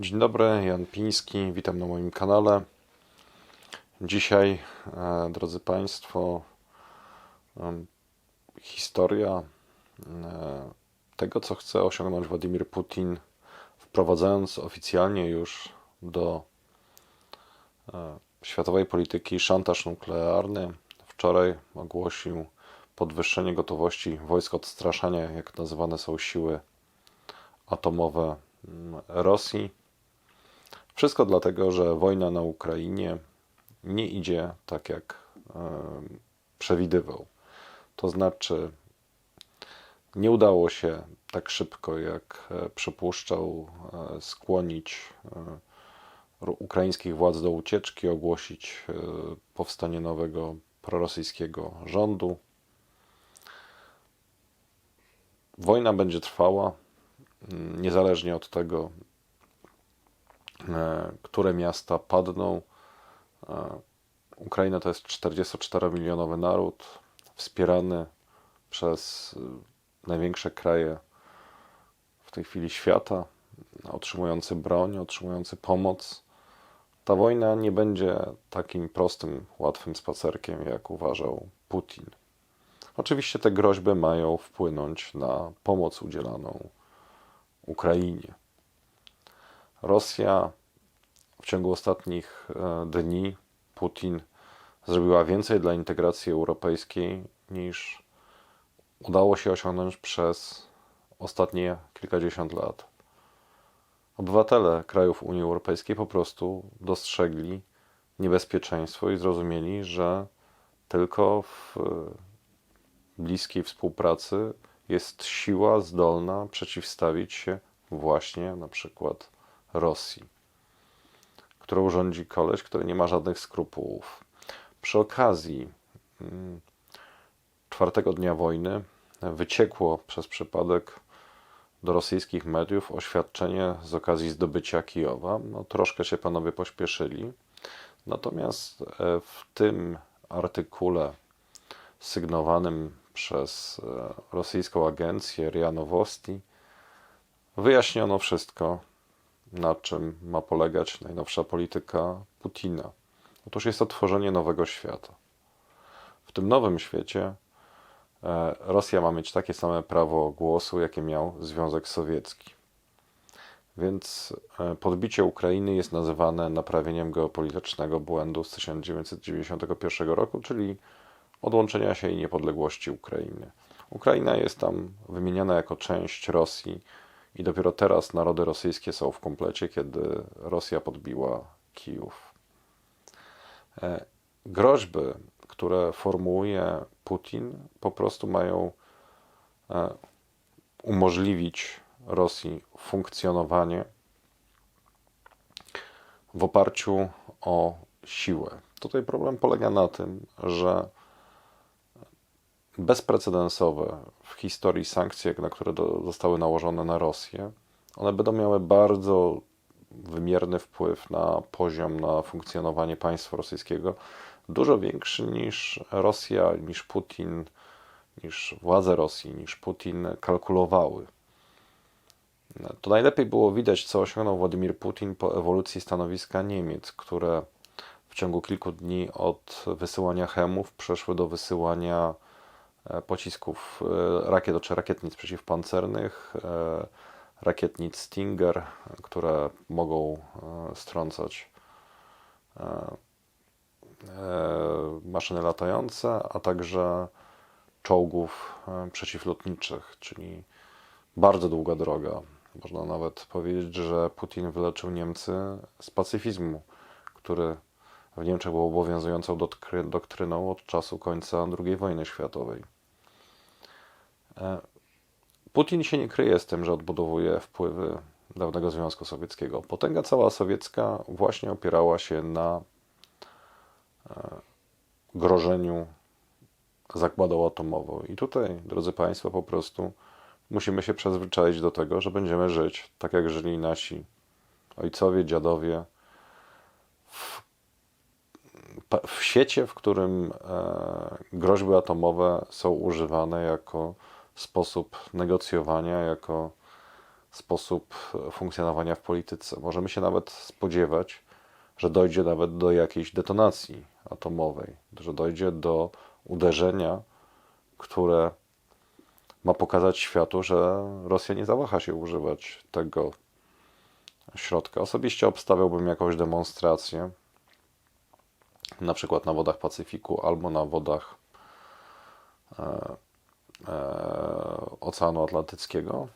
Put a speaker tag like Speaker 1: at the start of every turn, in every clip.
Speaker 1: Dzień dobry, Jan Piński, witam na moim kanale. Dzisiaj, e, drodzy Państwo, historia e, tego, co chce osiągnąć Władimir Putin, wprowadzając oficjalnie już do e, światowej polityki szantaż nuklearny. Wczoraj ogłosił podwyższenie gotowości wojsk odstraszania, jak nazywane są siły atomowe Rosji. Wszystko dlatego, że wojna na Ukrainie nie idzie tak, jak przewidywał. To znaczy, nie udało się tak szybko, jak e, przypuszczał, e, skłonić e, ukraińskich władz do ucieczki, ogłosić powstanie nowego prorosyjskiego rządu. Wojna będzie trwała, mm, niezależnie od tego, które miasta padną. E, Ukraina to jest 44-milionowy naród, wspierany przez e, największe kraje w tej chwili świata, otrzymujący broń, otrzymujący pomoc. Ta wojna nie będzie takim prostym, łatwym spacerkiem, jak uważał Putin. Oczywiście te groźby mają wpłynąć na pomoc udzielaną Ukrainie. Rosja w ciągu ostatnich e, dni, Putin zrobiła więcej dla integracji europejskiej niż udało się osiągnąć przez ostatnie kilkadziesiąt lat. Obywatele krajów Unii Europejskiej po prostu dostrzegli niebezpieczeństwo i zrozumieli, że tylko w e, bliskiej współpracy jest siła zdolna przeciwstawić się właśnie na przykład Rosji, którą rządzi koleś, który nie ma żadnych skrupułów. Przy okazji mm, czwartego dnia wojny wyciekło przez przypadek do rosyjskich mediów oświadczenie z okazji zdobycia Kijowa. No, troszkę się panowie pośpieszyli. Natomiast e, w tym artykule sygnowanym przez e, rosyjską agencję RIA Nowosti wyjaśniono wszystko, na czym ma polegać najnowsza polityka Putina. Otóż jest to tworzenie nowego świata. W tym nowym świecie e, Rosja ma mieć takie same prawo głosu, jakie miał Związek Sowiecki. Więc e, podbicie Ukrainy jest nazywane naprawieniem geopolitycznego błędu z 1991 roku, czyli odłączenia się i niepodległości Ukrainy. Ukraina jest tam wymieniana jako część Rosji i dopiero teraz narody rosyjskie są w komplecie, kiedy Rosja podbiła Kijów. E, Groźby, które formułuje Putin, po prostu mają e, umożliwić Rosji funkcjonowanie w oparciu o siłę. Tutaj problem polega na tym, że bezprecedensowe w historii sankcje, na które do, zostały nałożone na Rosję, one będą miały bardzo wymierny wpływ na poziom, na funkcjonowanie państwa rosyjskiego, dużo większy niż Rosja, niż Putin, niż władze Rosji, niż Putin kalkulowały. To najlepiej było widać, co osiągnął Władimir Putin po ewolucji stanowiska Niemiec, które w ciągu kilku dni od wysyłania chemów przeszły do wysyłania pocisków e, rakiet czy rakietnic przeciwpancernych, e, rakietnic Stinger, które mogą e, strącać e, e, maszyny latające, a także czołgów e, przeciwlotniczych, czyli bardzo długa droga. Można nawet powiedzieć, że Putin wyleczył Niemcy z pacyfizmu, który w Niemczech był obowiązującą doktryną od czasu końca II wojny światowej. E, Putin się nie kryje z tym, że odbudowuje wpływy dawnego Związku Sowieckiego. Potęga cała sowiecka właśnie opierała się na e, grożeniu zakładą atomową. I tutaj, drodzy Państwo, po prostu musimy się przyzwyczaić do tego, że będziemy żyć tak, jak żyli nasi ojcowie, dziadowie, w, w w którym e, groźby atomowe są używane jako sposób negocjowania, jako sposób funkcjonowania w polityce. Możemy się nawet spodziewać, że dojdzie nawet do jakiejś detonacji atomowej, że dojdzie do uderzenia, które ma pokazać światu, że Rosja nie zawaha się używać tego środka. Osobiście obstawiałbym jakąś demonstrację, na przykład na wodach Pacyfiku albo na wodach e, e, Oceanu Atlantyckiego,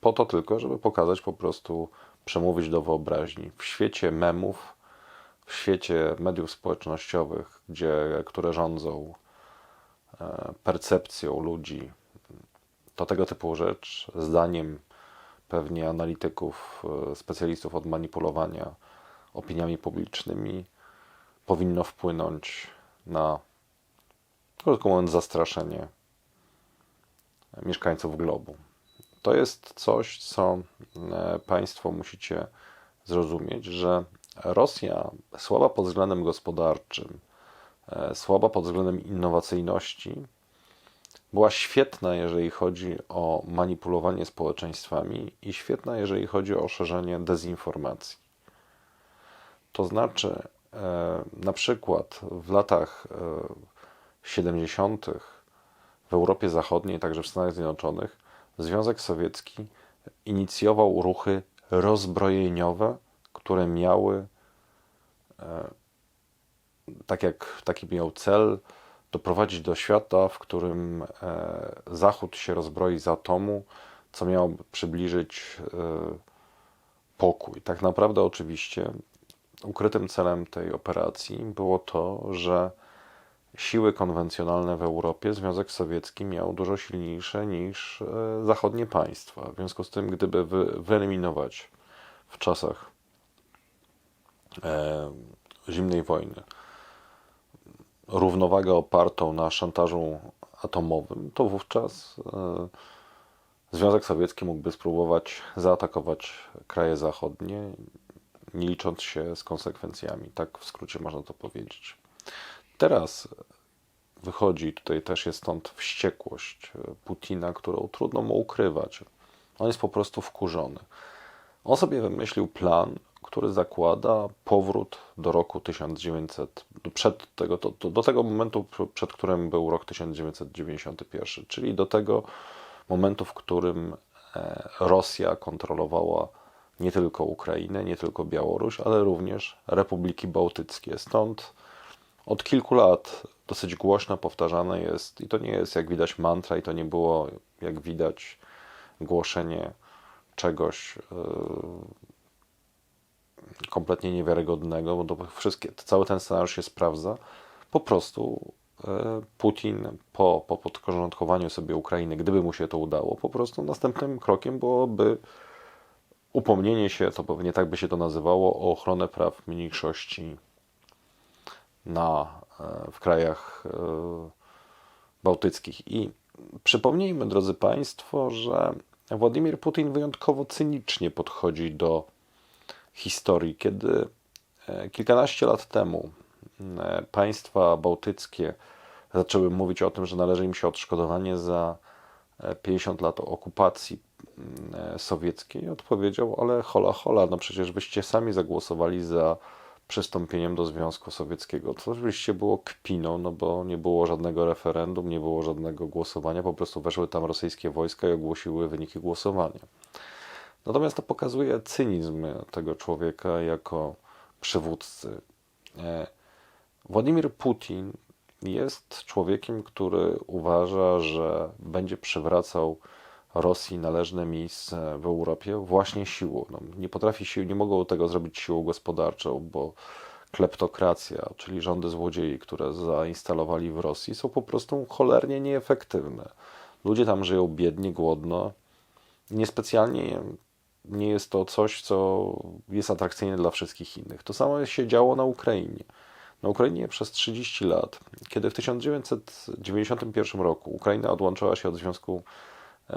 Speaker 1: po to tylko, żeby pokazać po prostu, przemówić do wyobraźni. W świecie memów, w świecie mediów społecznościowych, gdzie, które rządzą e, percepcją ludzi, to tego typu rzecz, zdaniem pewnie analityków, e, specjalistów od manipulowania opiniami publicznymi, powinno wpłynąć na, krótko mówiąc, zastraszenie mieszkańców globu. To jest coś, co e, Państwo musicie zrozumieć, że Rosja słaba pod względem gospodarczym, e, słaba pod względem innowacyjności, była świetna, jeżeli chodzi o manipulowanie społeczeństwami i świetna, jeżeli chodzi o szerzenie dezinformacji. To znaczy, e, na przykład w latach 70. w Europie Zachodniej, także w Stanach Zjednoczonych, Związek Sowiecki inicjował ruchy rozbrojeniowe, które miały, e, tak jak taki miał cel, doprowadzić do świata, w którym e, Zachód się rozbroi z atomu, co miało przybliżyć e, pokój. Tak naprawdę, oczywiście, ukrytym celem tej operacji było to, że siły konwencjonalne w Europie Związek Sowiecki miał dużo silniejsze niż e, zachodnie państwa. W związku z tym, gdyby wyeliminować w czasach zimnej wojny równowagę opartą na szantażu atomowym, to wówczas e, Związek Sowiecki mógłby spróbować zaatakować kraje zachodnie, nie licząc się z konsekwencjami. Tak w skrócie można to powiedzieć. Teraz wychodzi, tutaj też jest stąd wściekłość Putina, którą trudno mu ukrywać. On jest po prostu wkurzony. On sobie wymyślił plan, który zakłada powrót do roku 1900, przed tego, do, do tego momentu, przed którym był rok 1991, czyli do tego momentu, w którym e, Rosja kontrolowała nie tylko Ukrainę, nie tylko Białoruś, ale również Republiki Bałtyckie. Stąd od kilku lat dosyć głośno powtarzane jest, i to nie jest jak widać mantra, i to nie było jak widać głoszenie czegoś yy, kompletnie niewiarygodnego, bo to wszystkie, cały ten scenariusz się sprawdza. Po prostu yy, Putin po, po podporządkowaniu sobie Ukrainy, gdyby mu się to udało, po prostu następnym krokiem byłoby upomnienie się, to pewnie tak by się to nazywało, o ochronę praw mniejszości na, e, w krajach e, bałtyckich. I przypomnijmy, drodzy Państwo, że Władimir Putin wyjątkowo cynicznie podchodzi do historii, kiedy e, kilkanaście lat temu państwa bałtyckie zaczęły mówić o tym, że należy im się odszkodowanie za 50 lat okupacji sowieckiej, odpowiedział, ale hola hola, no przecież wyście sami zagłosowali za przystąpieniem do Związku Sowieckiego. To oczywiście było kpiną, no bo nie było żadnego referendum, nie było żadnego głosowania, po prostu weszły tam rosyjskie wojska i ogłosiły wyniki głosowania. Natomiast to pokazuje cynizm tego człowieka jako przywódcy. E, Władimir Putin jest człowiekiem, który uważa, że będzie przywracał Rosji należne miejsce w Europie właśnie siłą. No, nie potrafi sił, nie mogą tego zrobić siłą gospodarczą, bo kleptokracja, czyli rządy złodziei, które zainstalowali w Rosji, są po prostu cholernie nieefektywne. Ludzie tam żyją biednie, głodno. Niespecjalnie nie jest to coś, co jest atrakcyjne dla wszystkich innych. To samo się działo na Ukrainie. Na Ukrainie przez 30 lat, kiedy w 1991 roku Ukraina odłączyła się od Związku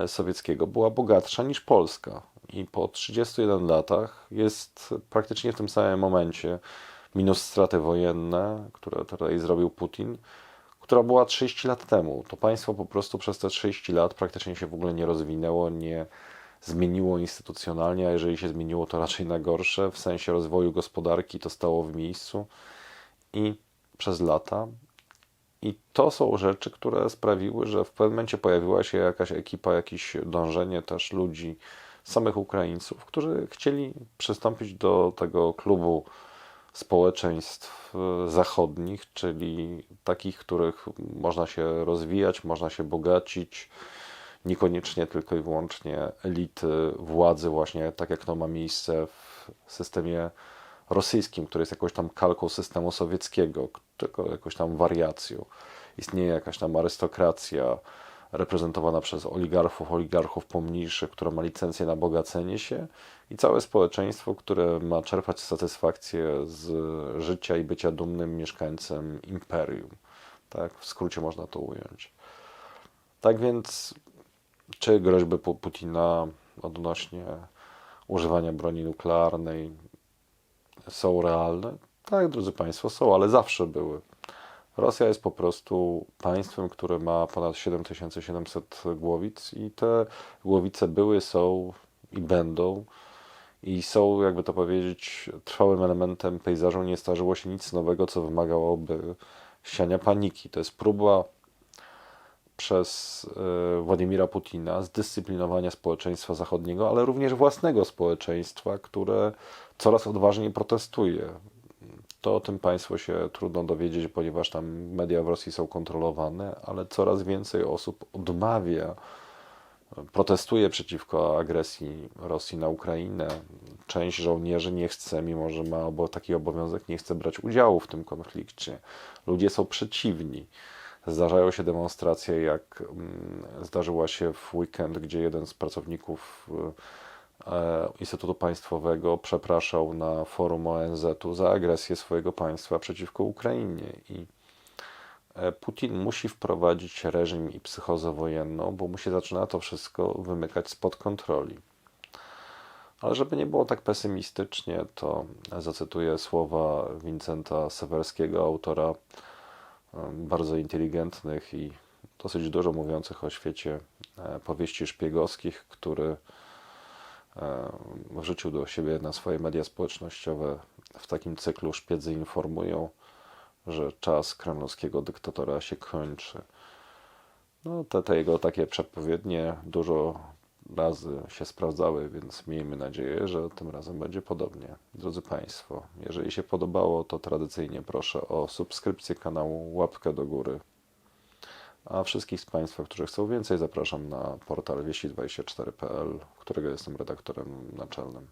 Speaker 1: sowieckiego była bogatsza niż Polska. I po 31 latach jest praktycznie w tym samym momencie, minus straty wojenne, które tutaj zrobił Putin, która była 30 lat temu. To państwo po prostu przez te 30 lat praktycznie się w ogóle nie rozwinęło, nie, zmieniło instytucjonalnie, a jeżeli się zmieniło, to raczej na gorsze. W sensie rozwoju gospodarki to stało w miejscu i przez lata. I to są rzeczy, które sprawiły, że w pewnym momencie pojawiła się jakaś ekipa, jakieś dążenie też ludzi, samych Ukraińców, którzy chcieli przystąpić do tego klubu społeczeństw zachodnich, czyli takich, których można się rozwijać, można się bogacić, niekoniecznie tylko i wyłącznie elity władzy, właśnie tak jak to ma miejsce w systemie rosyjskim, który jest jakąś tam kalką systemu sowieckiego, tylko jakąś tam wariacją. Istnieje jakaś tam arystokracja reprezentowana przez oligarchów, oligarchów pomniejszych, która ma licencję na bogacenie się i całe społeczeństwo, które ma czerpać satysfakcję z życia i bycia dumnym mieszkańcem imperium. Tak, w skrócie można to ująć. Tak więc, czy groźby Putina odnośnie używania broni nuklearnej są realne? Tak, drodzy Państwo, są, ale zawsze były. Rosja jest po prostu państwem, które ma ponad 7700 głowic i te głowice były, są i będą i są, jakby to powiedzieć, trwałym elementem pejzażu. Nie starzyło się nic nowego, co wymagałoby siania paniki. To jest próba przez e, Władimira Putina zdyscyplinowania społeczeństwa zachodniego, ale również własnego społeczeństwa, które coraz odważniej protestuje to o tym Państwo się trudno dowiedzieć, ponieważ tam media w Rosji są kontrolowane, ale coraz więcej osób odmawia, protestuje przeciwko agresji Rosji na Ukrainę. Część żołnierzy nie chce, mimo że ma taki obowiązek, nie chce brać udziału w tym konflikcie. Ludzie są przeciwni. Zdarzają się demonstracje, jak mm, zdarzyła się w weekend, gdzie jeden z pracowników E, Instytutu Państwowego przepraszał na forum ONZ-u za agresję swojego państwa przeciwko Ukrainie. I e, Putin musi wprowadzić reżim i psychozę wojenną, bo mu się zaczyna to wszystko wymykać spod kontroli. Ale żeby nie było tak pesymistycznie, to zacytuję słowa Vincenta Sewerskiego, autora e, bardzo inteligentnych i dosyć dużo mówiących o świecie powieści szpiegowskich, który wrzucił do siebie na swoje media społecznościowe w takim cyklu Szpiedzy informują, że czas kremlowskiego dyktatora się kończy. No, te, te jego takie przepowiednie dużo razy się sprawdzały, więc miejmy nadzieję, że tym razem będzie podobnie. Drodzy Państwo, jeżeli się podobało, to tradycyjnie proszę o subskrypcję kanału, łapkę do góry. A wszystkich z Państwa, którzy chcą więcej, zapraszam na portal wieści24.pl, którego jestem redaktorem naczelnym.